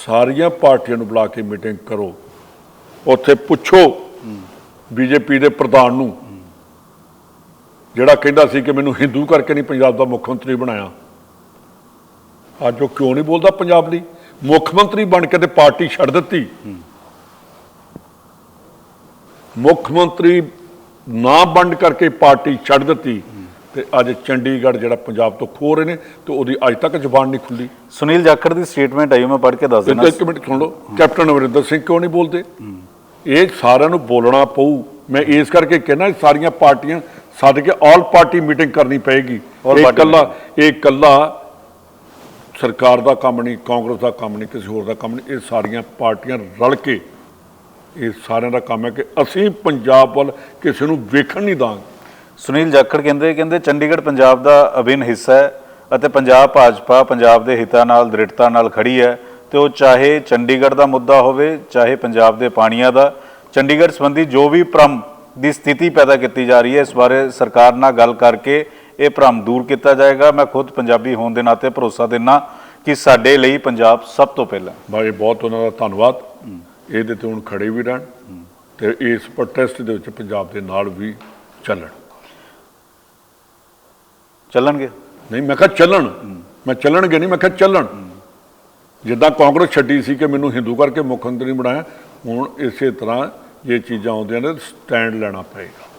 ਸਾਰੀਆਂ ਪਾਰਟੀਆਂ ਨੂੰ ਬੁਲਾ ਕੇ ਮੀਟਿੰਗ ਕਰੋ। ਉੱਥੇ ਪੁੱਛੋ ਬੀਜੇਪੀ ਦੇ ਪ੍ਰਧਾਨ ਨੂੰ, ਜਿਹੜਾ ਕਹਿੰਦਾ ਸੀ ਕਿ ਮੈਨੂੰ ਹਿੰਦੂ ਕਰਕੇ ਨਹੀਂ ਪੰਜਾਬ ਦਾ ਮੁੱਖ ਮੰਤਰੀ ਬਣਾਇਆ। ਅੱਜ ਉਹ ਕਿਉਂ ਨਹੀਂ ਬੋਲਦਾ ਪੰਜਾਬ ਲਈ ਮੁੱਖ ਮੰਤਰੀ ਬਣ ਕੇ ਤੇ ਪਾਰਟੀ ਛੱਡ ਦਿੱਤੀ। ਮੁੱਖ ਮੰਤਰੀ ਨਾ ਬੰਦ ਕਰਕੇ ਪਾਰਟੀ ਛੱਡ ਦਿੱਤੀ। ਤੇ ਅੱਜ ਚੰਡੀਗੜ੍ਹ ਜਿਹੜਾ ਪੰਜਾਬ ਤੋਂ ਖੋ ਰਹੇ ਨੇ ਤੇ ਉਹਦੀ ਅੱਜ ਤੱਕ ਜ਼ੁਬਾਨ ਨਹੀਂ ਖੁੱਲੀ। ਸੁਨੀਲ ਜਾਖੜ ਦੀ ਸਟੇਟਮੈਂਟ ਆਈ ਮੈਂ ਪੜ੍ਹ ਕੇ ਦੱਸ ਦਿੰਦਾ ਇੱਕ ਮਿੰਟ ਸੁਣ ਲਓ। ਕੈਪਟਨ ਅਮਰਿੰਦਰ ਸਿੰਘ ਕਿਉਂ ਨਹੀਂ ਬੋਲਦੇ? ਇਹ ਸਾਰਿਆਂ ਨੂੰ ਬੋਲਣਾ ਪਊ। ਮੈਂ ਇਸ ਕਰਕੇ ਕਹਿਣਾ ਸਾਰੀਆਂ ਪਾਰਟੀਆਂ ਸੱਦ ਕੇ ਆਲ ਪਾਰਟੀ ਮੀਟਿੰਗ ਕਰਨੀ ਪਏਗੀ। ਇਹ ਇਕੱਲਾ ਇਹ ਇਕੱਲਾ ਸਰਕਾਰ ਦਾ ਕੰਮ ਨਹੀਂ ਕਾਂਗਰਸ ਦਾ ਕੰਮ ਨਹੀਂ ਕਿਸੇ ਹੋਰ ਦਾ ਕੰਮ ਨਹੀਂ। ਇਹ ਸਾਰੀਆਂ ਪਾਰਟੀਆਂ ਰਲ ਕੇ ਇਹ ਸਾਰਿਆਂ ਦਾ ਕੰਮ ਹੈ ਕਿ ਅਸੀਂ ਪੰਜਾਬ ਵੱਲ ਕਿਸੇ ਨੂੰ ਵੇਖਣ ਨਹੀਂ ਦਾਂਗੇ। ਸੁਨੀਲ ਜਾਖੜ ਕਹਿੰਦੇ ਕਹਿੰਦੇ ਚੰਡੀਗੜ੍ਹ ਪੰਜਾਬ ਦਾ ਅਭਿੰਨ ਹਿੱਸਾ ਹੈ ਅਤੇ ਪੰਜਾਬ ਭਾਜਪਾ ਪੰਜਾਬ ਦੇ ਹਿੱਤਾਂ ਨਾਲ, ਦ੍ਰਿੜਤਾ ਨਾਲ ਖੜੀ ਹੈ ਤੇ ਉਹ ਚਾਹੇ ਚੰਡੀਗੜ੍ਹ ਦਾ ਮੁੱਦਾ ਹੋਵੇ, ਚਾਹੇ ਪੰਜਾਬ ਦੇ ਪਾਣੀਆਂ ਦਾ, ਚੰਡੀਗੜ੍ਹ ਸੰਬੰਧੀ ਜੋ ਵੀ ਭ੍ਰਮ ਦੀ ਸਥਿਤੀ ਪੈਦਾ ਕੀਤੀ ਜਾ ਰਹੀ ਹੈ, ਇਸ ਬਾਰੇ ਸਰਕਾਰ ਨਾਲ ਗੱਲ ਕਰਕੇ ਇਹ ਭ੍ਰਮ ਦੂਰ ਕੀਤਾ ਜਾਏਗਾ। ਮੈਂ ਖੁਦ ਪੰਜਾਬੀ ਹੋਣ ਦੇ ਨਾਤੇ ਭਰੋਸਾ ਦਿੰਨਾ ਕਿ ਸਾਡੇ ਲਈ ਪੰਜਾਬ ਸਭ ਤੋਂ ਪਹਿਲਾਂ ਬਾਈ, ਬਹੁਤ ਉਹਨਾਂ ਦਾ ਧੰਨਵਾਦ। ਇਹਦੇ ਤੇ ਹੁਣ ਖੜੇ ਵੀ ਰਹਿਣ ਤੇ ਇਸ ਪ੍ਰੋਟੈਸਟ ਦੇ ਵਿੱਚ ਪੰਜਾਬ ਦੇ ਨਾਲ ਵੀ ਚੱਲਣ। ਚੱਲਣਗੇ? ਨਹੀਂ ਮੈਂ ਕਿਹਾ ਚੱਲਣ। ਮੈਂ ਚੱਲਣਗੇ ਨਹੀਂ ਮੈਂ ਕਿਹਾ ਚੱਲਣ। ਜਿੱਦਾਂ ਕਾਂਗਰਸ ਛੱਡੀ ਸੀ ਕਿ ਮੈਨੂੰ ਹਿੰਦੂ ਕਰਕੇ ਮੁੱਖ ਮੰਤਰੀ ਬਣਾਇਆ ਹੁਣ ਇਸੇ ਤਰ੍ਹਾਂ ਇਹ ਚੀਜ਼ਾਂ ਆਉਂਦੀਆਂ ਨੇ ਸਟੈਂਡ ਲੈਣਾ ਪਏਗਾ।